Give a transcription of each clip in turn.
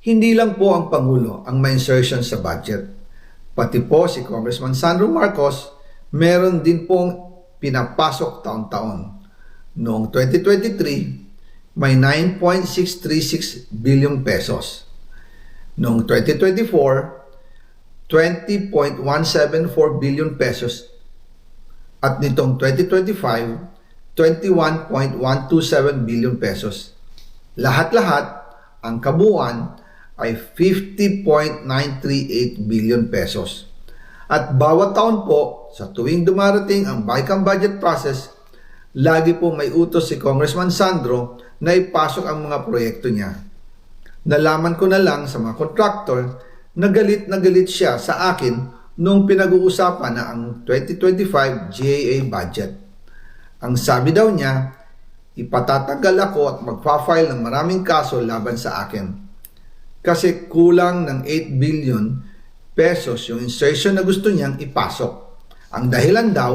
Hindi lang po ang Pangulo ang may insertion sa budget. Pati po si Congressman Sandro Marcos, meron din pong pinapasok taon-taon. Noong 2023, may 9.636 billion pesos. Noong 2024, 20.174 billion pesos. At nitong 2025, 21.127 billion pesos. Lahat-lahat, ang kabuuan ay 50.938 billion pesos. At bawat taon po, sa tuwing dumarating ang BICAM budget process, lagi po may utos si Congressman Sandro na ipasok ang mga proyekto niya. Nalaman ko na lang sa mga contractor na galit na galit siya sa akin nung pinag-uusapan na ang 2025 GAA budget. Ang sabi daw niya, ipatatagal ako at magpa-file ng maraming kaso laban sa akin. Kasi kulang ng 8 billion pesos yung insertion na gusto niyang ipasok. Ang dahilan daw,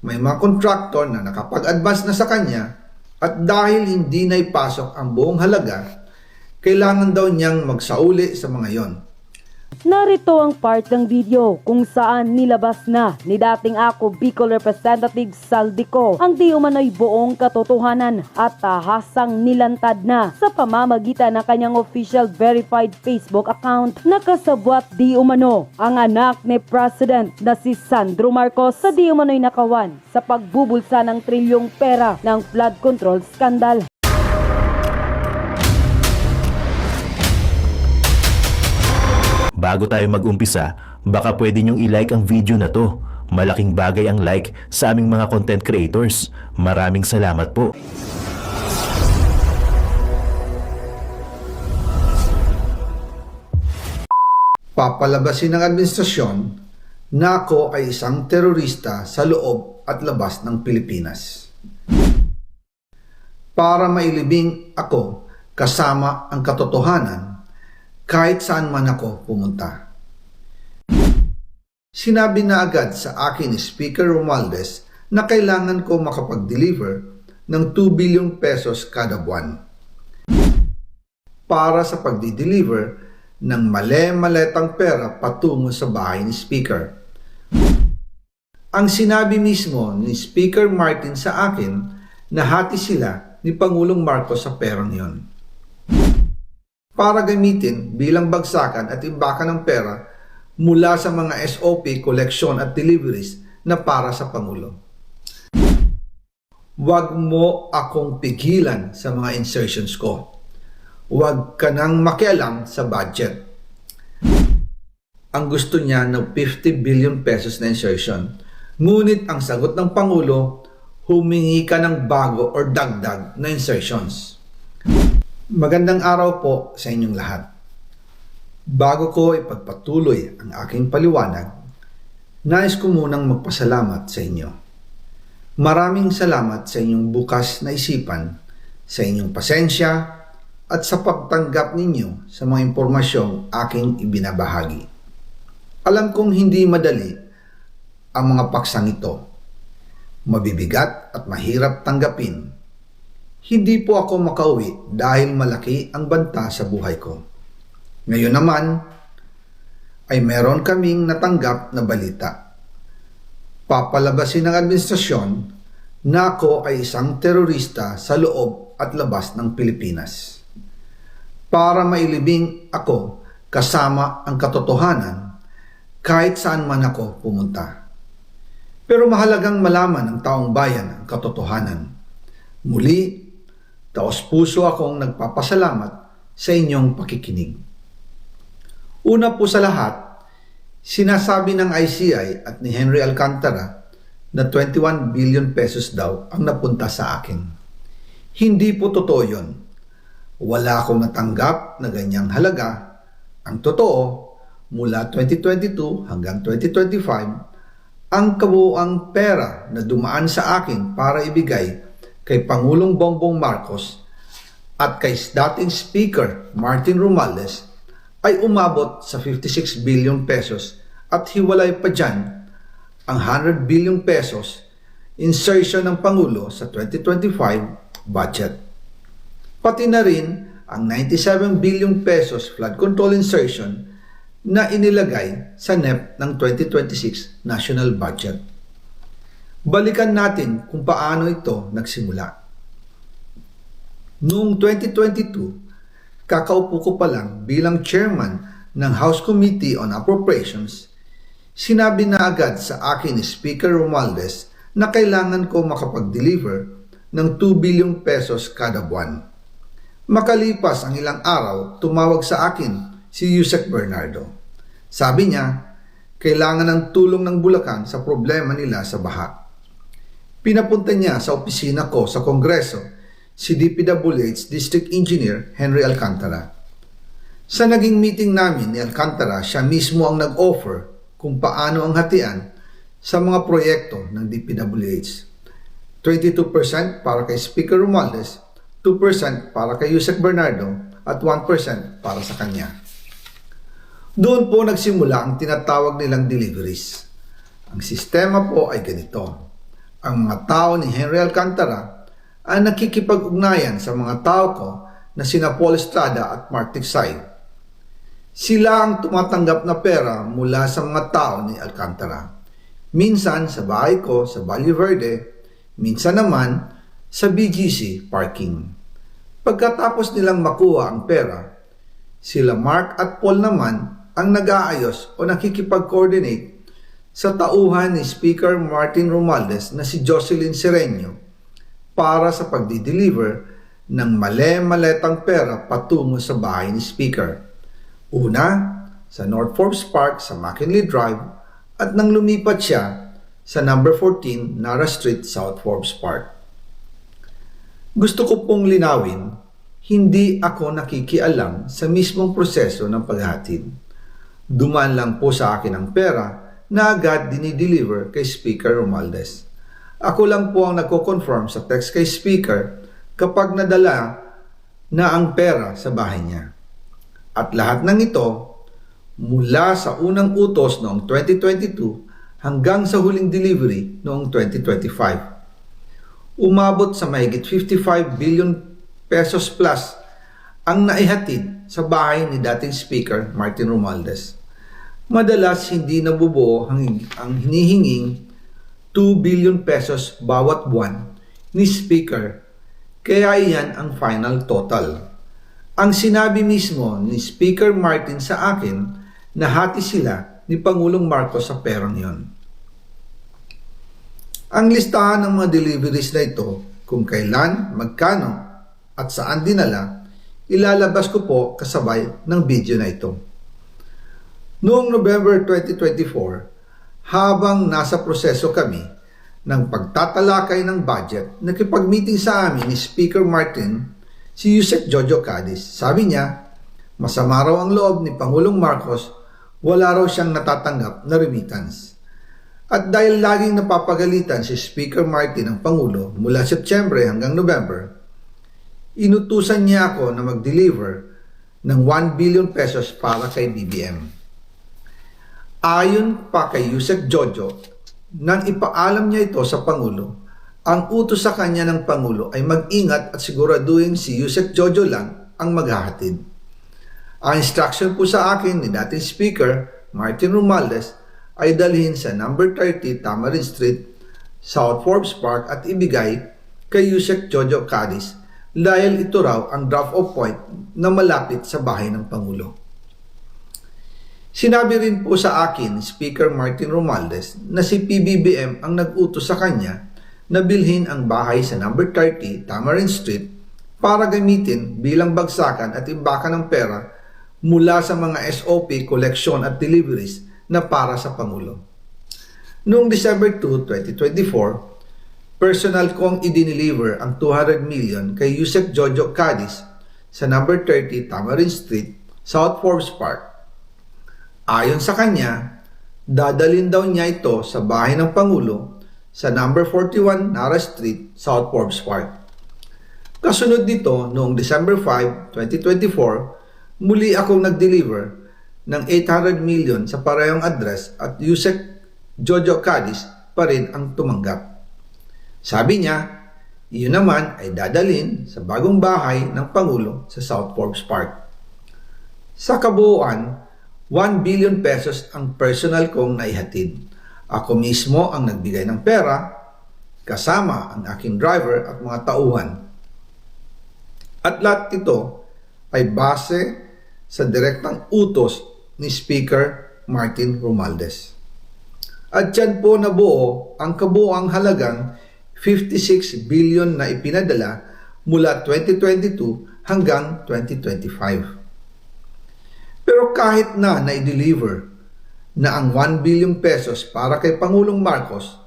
may mga contractor na nakapag-advance na sa kanya at dahil hindi na ipasok ang buong halaga, kailangan daw niyang magsauli sa mga yon. Narito ang part ng video kung saan nilabas na ni dating ako Bicol Representative Saldico ang di umano'y buong katotohanan at tahasang nilantad na sa pamamagitan ng kanyang official verified Facebook account na kasabwat di umano ang anak ni President na si Sandro Marcos sa di umano'y nakawan sa pagbubulsa ng trilyong pera ng flood control scandal. Bago tayo mag-umpisa, baka pwede niyong i-like ang video na to. Malaking bagay ang like sa aming mga content creators. Maraming salamat po. Papalabasin ng administrasyon na ako ay isang terorista sa loob at labas ng Pilipinas. Para mailibing ako kasama ang katotohanan kahit saan man ako pumunta. Sinabi na agad sa akin ni Speaker Romualdez na kailangan ko makapag-deliver ng 2 billion pesos kada buwan para sa pagdi-deliver ng male-maletang pera patungo sa bahay ni Speaker. Ang sinabi mismo ni Speaker Martin sa akin na hati sila ni Pangulong Marcos sa perang yon. Para gamitin bilang bagsakan at imbakan ng pera mula sa mga SOP, collection at deliveries na para sa Pangulo. Huwag mo akong pigilan sa mga insertions ko. Huwag ka nang makialam sa budget. Ang gusto niya ng 50 billion pesos na insertion. Ngunit ang sagot ng Pangulo, humingi ka ng bago or dagdag na insertions. Magandang araw po sa inyong lahat. Bago ko ipagpatuloy ang aking paliwanag, nais ko munang magpasalamat sa inyo. Maraming salamat sa inyong bukas na isipan, sa inyong pasensya, at sa pagtanggap ninyo sa mga impormasyong aking ibinabahagi. Alam kong hindi madali ang mga paksang ito. Mabibigat at mahirap tanggapin. Hindi po ako makauwi dahil malaki ang banta sa buhay ko. Ngayon naman, ay meron kaming natanggap na balita. Papalabasin ng administrasyon na ako ay isang terorista sa loob at labas ng Pilipinas. Para mailibing ako kasama ang katotohanan kahit saan man ako pumunta. Pero mahalagang malaman ng taong bayan ang katotohanan. Muli, taos puso akong nagpapasalamat sa inyong pakikinig. Una po sa lahat, sinasabi ng ICI at ni Henry Alcantara na 21 billion pesos daw ang napunta sa akin. Hindi po totoo yun. Wala akong natanggap na ganyang halaga. Ang totoo, mula 2022 hanggang 2025, ang kabuuang pera na dumaan sa akin para ibigay kay Pangulong Bongbong Marcos at kay dating Speaker Martin Romualdez ay umabot sa 56 billion pesos at hiwalay pa dyan ang 100 billion pesos insertion ng Pangulo sa 2025 budget. Pati na rin ang 97 billion pesos flood control insertion na inilagay sa NEP ng 2026 National Budget. Balikan natin kung paano ito nagsimula. Noong 2022, kakaupo ko pa lang bilang chairman ng House Committee on Appropriations, sinabi na agad sa akin ni Speaker Romualdez na kailangan ko makapag-deliver ng 2 billion pesos kada buwan. Makalipas ang ilang araw, tumawag sa akin si Yusek Bernardo. Sabi niya, kailangan ng tulong ng Bulacan sa problema nila sa baha. Pinapunta niya sa opisina ko sa Kongreso si DPWH District Engineer Henry Alcantara. Sa naging meeting namin ni Alcantara, siya mismo ang nag-offer kung paano ang hatian sa mga proyekto ng DPWH. 22% para kay Speaker Romualdez, 2% para kay Yusek Bernardo, at 1% para sa kanya. Doon po nagsimula ang tinatawag nilang deliveries. Ang sistema po ay ganito. Ang mga tao ni Henry Alcantara ay nakikipag-ugnayan sa mga tao ko na sina Paul Estrada at Mark Tiksay. Sila ang tumatanggap na pera mula sa mga tao ni Alcantara. Minsan sa bahay ko sa Valle Verde, minsan naman sa BGC parking. Pagkatapos nilang makuha ang pera, sila Mark at Paul naman ang nag-aayos o nakikipag-coordinate sa tauhan ni Speaker Martin Romualdez na si Jocelyn Sereño para sa pagdi-deliver ng male-maletang pera patungo sa bahay ni Speaker. Una, sa North Forbes Park sa McKinley Drive at nang lumipat siya sa number 14 Nara Street, South Forbes Park. Gusto ko pong linawin, hindi ako nakikialam sa mismong proseso ng paghatid. Dumaan lang po sa akin ang pera na agad dinideliver kay Speaker Romualdez. Ako lang po ang nagko-confirm sa text kay Speaker kapag nadala na ang pera sa bahay niya. At lahat ng ito, mula sa unang utos noong 2022 hanggang sa huling delivery noong 2025. Umabot sa mahigit 55 billion pesos plus ang naihatid sa bahay ni dating Speaker Martin Romualdez. Madalas hindi nabubuo ang, ang hinihinging 2 billion pesos bawat buwan ni Speaker kaya iyan ang final total. Ang sinabi mismo ni Speaker Martin sa akin na hati sila ni Pangulong Marcos sa perang yon. Ang listahan ng mga deliveries na ito kung kailan, magkano at saan dinala, ilalabas ko po kasabay ng video na ito. Noong November 2024, habang nasa proseso kami ng pagtatalakay ng budget, nakipag-meeting sa amin ni Speaker Martin si Yusek Jojo Cadiz. Sabi niya, masama raw ang loob ni Pangulong Marcos, wala raw siyang natatanggap na remittance. At dahil laging napapagalitan si Speaker Martin ng Pangulo mula Setyembre hanggang November, inutusan niya ako na mag-deliver ng 1 billion pesos para kay BBM. Ayon pa kay Yusek Jojo, nang ipaalam niya ito sa Pangulo, ang utos sa kanya ng Pangulo ay mag-ingat at siguraduhin si Yusek Jojo lang ang maghahatid. Ang instruction po sa akin ni dating Speaker Martin Romualdez ay dalhin sa number 30 Tamarin Street, South Forbes Park at ibigay kay Yusek Jojo Cadiz dahil ito raw ang drop-off point na malapit sa bahay ng Pangulo. Sinabi rin po sa akin Speaker Martin Romualdez na si PBBM ang nag-utos sa kanya na bilhin ang bahay sa number 30 Tamarin Street para gamitin bilang bagsakan at imbakan ng pera mula sa mga SOP, collection at deliveries na para sa Pangulo. Noong December 2, 2024, personal kong idiniliver ang 200 million kay Yusek Jojo Cadiz sa number 30 Tamarin Street, South Forbes Park. Ayon sa kanya, dadalin daw niya ito sa bahay ng Pangulo sa number 41 Nara Street, South Forbes Park. Kasunod nito, noong December 5, 2024, muli akong nag-deliver ng 800 million sa parehong address at Yusek Jojo Cadiz pa rin ang tumanggap. Sabi niya, Iyon naman ay dadalin sa bagong bahay ng Pangulo sa South Forbes Park. Sa kabuuan, 1 billion pesos ang personal kong naihatid. Ako mismo ang nagbigay ng pera, kasama ang aking driver at mga tauhan. At lahat ito ay base sa direktang utos ni Speaker Martin Romualdez. At dyan po nabuo ang kabuoang halagang 56 billion na ipinadala mula 2022 hanggang 2025. Pero kahit na na-deliver na ang 1 billion pesos para kay Pangulong Marcos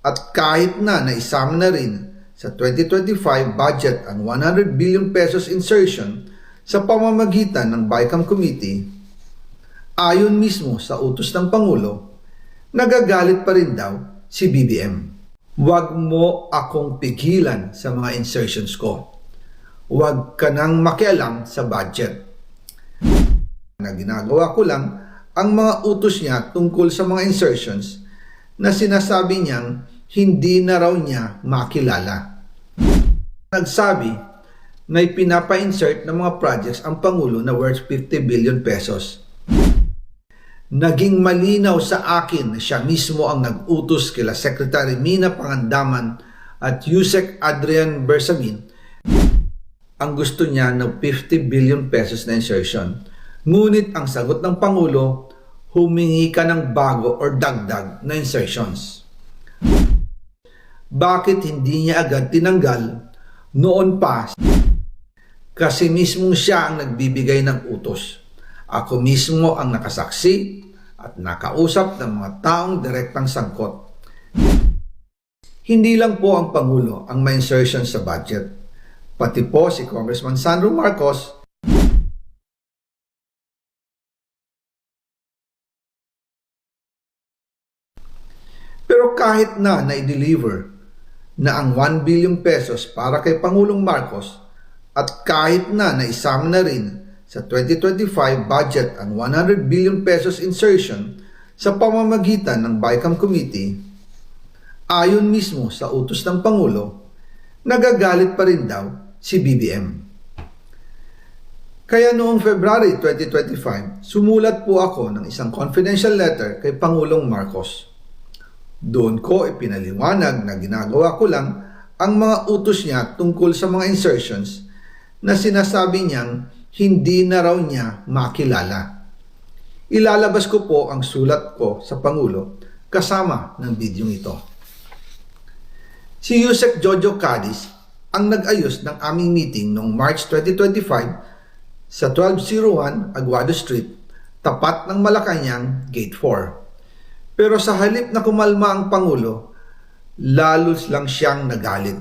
at kahit na naisama na rin sa 2025 budget ang 100 billion pesos insertion sa pamamagitan ng BICAM Committee, ayon mismo sa utos ng Pangulo, nagagalit pa rin daw si BBM. Huwag mo akong pigilan sa mga insertions ko. Huwag ka nang makialam sa budget na ginagawa ko lang ang mga utos niya tungkol sa mga insertions na sinasabi niyang hindi na raw niya makilala. Nagsabi na ipinapa-insert ng mga projects ang Pangulo na worth 50 billion pesos. Naging malinaw sa akin na siya mismo ang nag-utos kila Secretary Mina Pangandaman at Yusek Adrian Bersamin ang gusto niya ng 50 billion pesos na insertion. Ngunit ang sagot ng Pangulo, humingi ka ng bago or dagdag na insertions. Bakit hindi niya agad tinanggal noon pa? Kasi mismo siya ang nagbibigay ng utos. Ako mismo ang nakasaksi at nakausap ng mga taong direktang sangkot. Hindi lang po ang Pangulo ang may insertion sa budget. Pati po si Congressman Sandro Marcos kahit na na-deliver na ang 1 billion pesos para kay Pangulong Marcos at kahit na naisama na rin sa 2025 budget ang 100 billion pesos insertion sa pamamagitan ng BICAM Committee, ayon mismo sa utos ng Pangulo, nagagalit pa rin daw si BBM. Kaya noong February 2025, sumulat po ako ng isang confidential letter kay Pangulong Marcos. Doon ko ipinaliwanag na ginagawa ko lang ang mga utos niya tungkol sa mga insertions na sinasabi niyang hindi na raw niya makilala. Ilalabas ko po ang sulat ko sa Pangulo kasama ng video ito. Si Yusek Jojo Cadiz ang nag-ayos ng aming meeting noong March 2025 sa 1201 Aguado Street, tapat ng Malacanang, Gate 4. Pero sa halip na kumalma ang Pangulo, lalos lang siyang nagalit.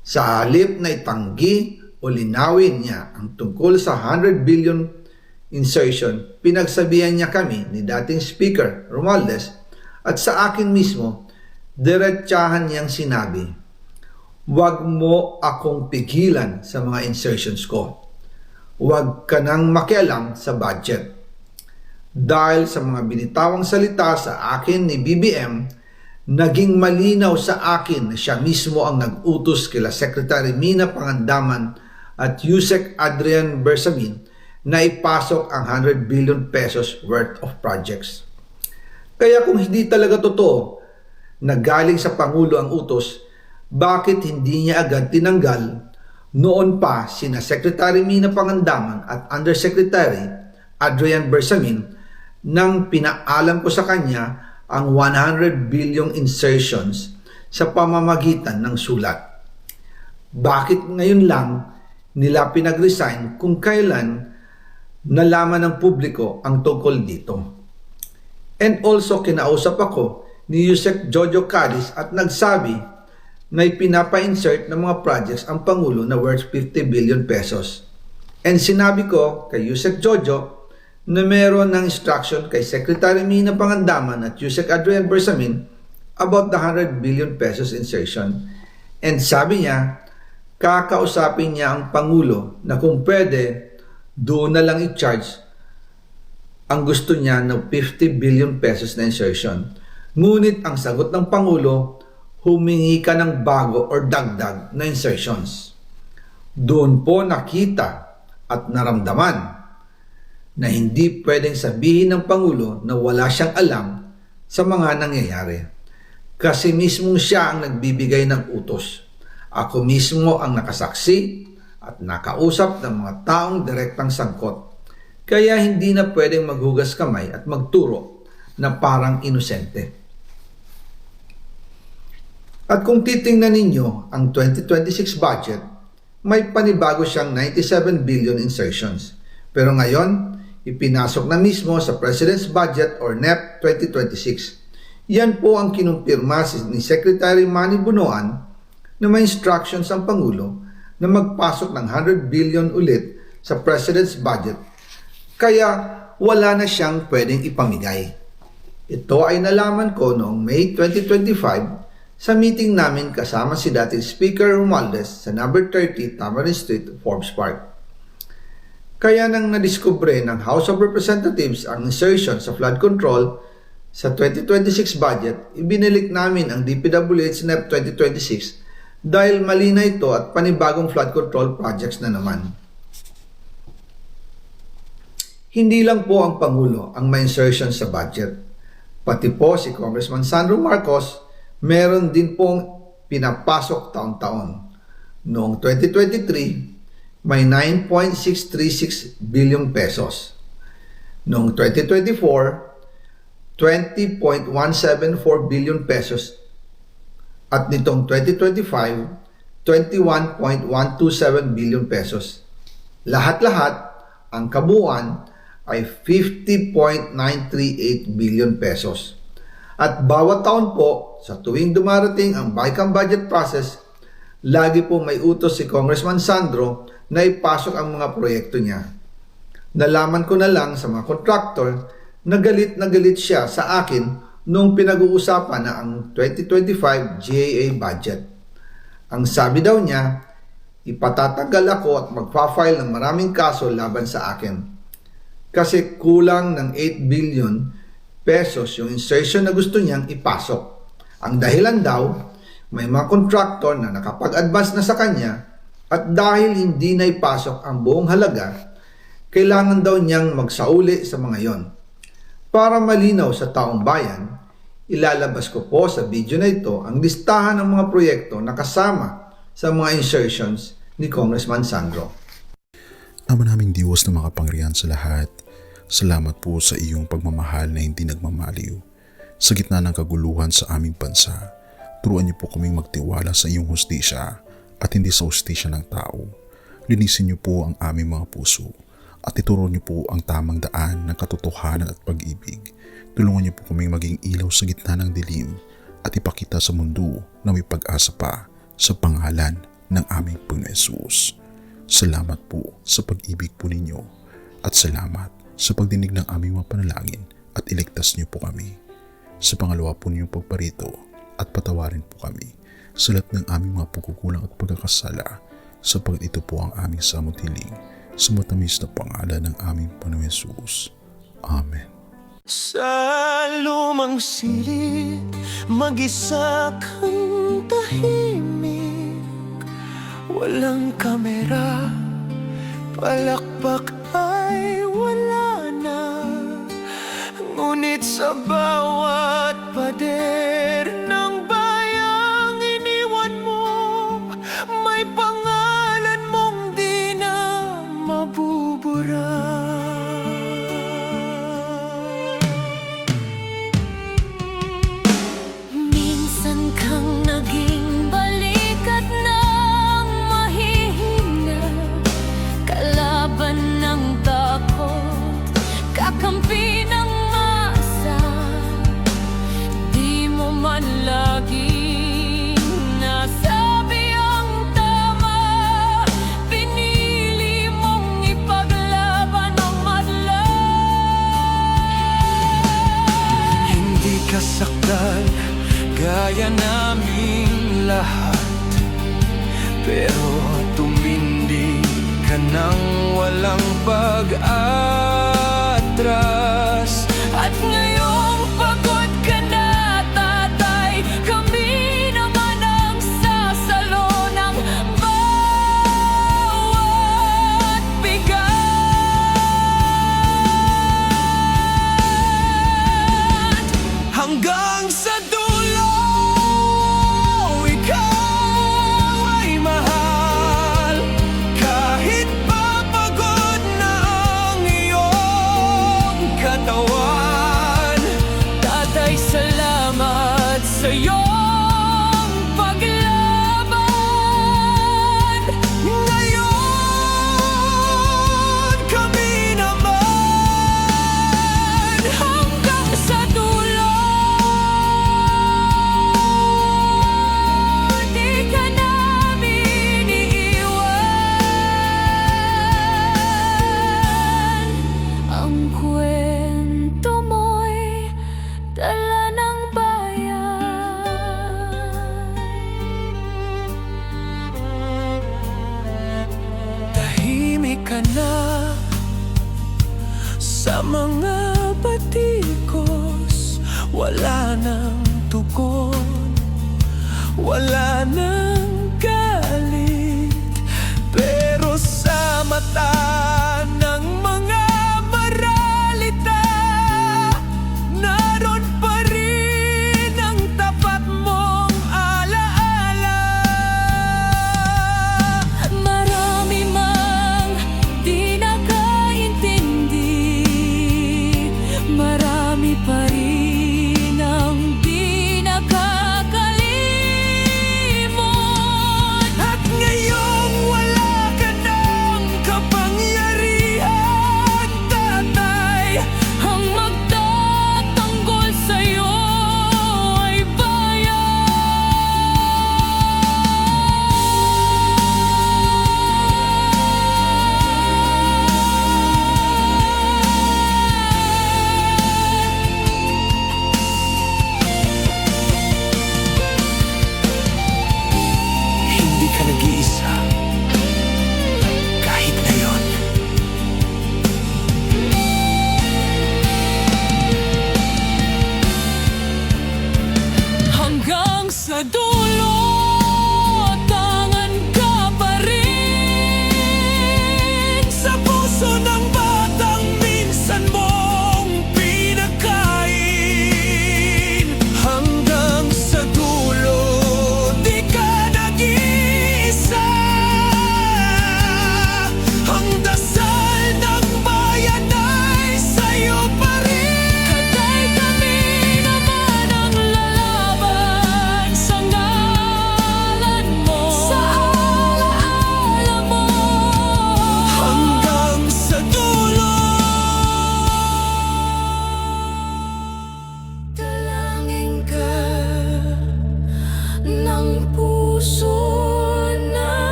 Sa halip na itanggi o linawin niya ang tungkol sa 100 billion insertion, pinagsabihan niya kami ni dating Speaker Romualdez at sa akin mismo, diretsahan niyang sinabi, Huwag mo akong pigilan sa mga insertions ko. Huwag ka nang makialam sa budget. Dahil sa mga binitawang salita sa akin ni BBM, naging malinaw sa akin na siya mismo ang nag-utos kila Secretary Mina Pangandaman at Yusek Adrian Bersamin na ipasok ang 100 billion pesos worth of projects. Kaya kung hindi talaga totoo na galing sa Pangulo ang utos, bakit hindi niya agad tinanggal noon pa sina Secretary Mina Pangandaman at Undersecretary Adrian Bersamin nang pinaalam ko sa kanya ang 100 billion insertions sa pamamagitan ng sulat. Bakit ngayon lang nila pinag-resign kung kailan nalaman ng publiko ang tungkol dito? And also kinausap ako ni Yusek Jojo Cadiz at nagsabi na ipinapa-insert ng mga projects ang Pangulo na worth 50 billion pesos. And sinabi ko kay Yusek Jojo na meron ng instruction kay Secretary Mina Pangandaman at Yusek Adrian Bersamin about the 100 billion pesos insertion. And sabi niya, kakausapin niya ang Pangulo na kung pwede, doon na lang i-charge ang gusto niya ng 50 billion pesos na insertion. Ngunit ang sagot ng Pangulo, humingi ka ng bago or dagdag na insertions. Doon po nakita at naramdaman na hindi pwedeng sabihin ng Pangulo na wala siyang alam sa mga nangyayari. Kasi mismo siya ang nagbibigay ng utos. Ako mismo ang nakasaksi at nakausap ng mga taong direktang sangkot. Kaya hindi na pwedeng maghugas kamay at magturo na parang inosente. At kung titingnan ninyo ang 2026 budget, may panibago siyang 97 billion insertions. Pero ngayon, ipinasok na mismo sa President's Budget or NEP 2026. Yan po ang kinumpirma ni Secretary Manny Bunoan na may instructions ang Pangulo na magpasok ng 100 billion ulit sa President's Budget. Kaya wala na siyang pwedeng ipamigay. Ito ay nalaman ko noong May 2025 sa meeting namin kasama si dating Speaker Romualdez sa number 30 Tamarin Street, Forbes Park. Kaya nang nadiskubre ng House of Representatives ang insertion sa flood control sa 2026 budget, ibinilik namin ang DPWH NEP 2026 dahil mali na ito at panibagong flood control projects na naman. Hindi lang po ang Pangulo ang may insertion sa budget. Pati po si Congressman Sandro Marcos, meron din pong pinapasok taon-taon. Noong 2023, may 9.636 billion pesos. Noong 2024, 20.174 billion pesos. At nitong 2025, 21.127 billion pesos. Lahat-lahat, ang kabuuan ay 50.938 billion pesos. At bawat taon po, sa tuwing dumarating ang BICAM budget process, lagi po may utos si Congressman Sandro na ipasok ang mga proyekto niya. Nalaman ko na lang sa mga contractor na galit na galit siya sa akin nung pinag-uusapan na ang 2025 GAA budget. Ang sabi daw niya, ipatatagal ako at magpa-file ng maraming kaso laban sa akin. Kasi kulang ng 8 billion pesos yung insertion na gusto niyang ipasok. Ang dahilan daw, may mga contractor na nakapag-advance na sa kanya at dahil hindi na ipasok ang buong halaga, kailangan daw niyang magsauli sa mga yon. Para malinaw sa taong bayan, ilalabas ko po sa video na ito ang listahan ng mga proyekto na kasama sa mga insertions ni Congressman Sandro. Ama naming Diyos na makapangyarihan sa lahat, salamat po sa iyong pagmamahal na hindi nagmamaliw. Sa gitna ng kaguluhan sa aming bansa, turuan niyo po kaming magtiwala sa iyong hustisya at hindi sa hustisya ng tao. Linisin niyo po ang aming mga puso at ituro niyo po ang tamang daan ng katotohanan at pag-ibig. Tulungan niyo po kaming maging ilaw sa gitna ng dilim at ipakita sa mundo na may pag-asa pa sa pangalan ng aming Panginoon Jesus. Salamat po sa pag-ibig po ninyo at salamat sa pagdinig ng aming mga panalangin at iligtas niyo po kami. Sa pangalawa po niyong pagparito at patawarin po kami sa ng aming mga pagkukulang at pagkakasala sapagat ito po ang aming samutiling sa matamis na pangalan ng aming Panginoon Jesus. Amen. Sa lumang silid, mag-isa kang tahimik Walang kamera, palakpak ay wala na Ngunit sa bawat pader ka ng walang pag-atras. At ngayong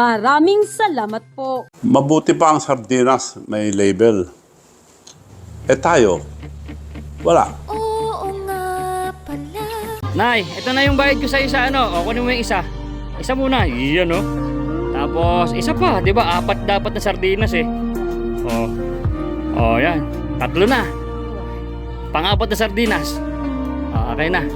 Maraming salamat po. Mabuti pa ang sardinas, may label. Eh tayo, wala. Oo nga pala Nay, ito na yung bayad ko sa isa ano. O, kunin mo yung isa. Isa muna. Iyan, oh. Tapos, isa pa. Di ba? Apat dapat na sardinas eh. O. O, yan. Tatlo na. Pang-apat na sardinas. O, okay na.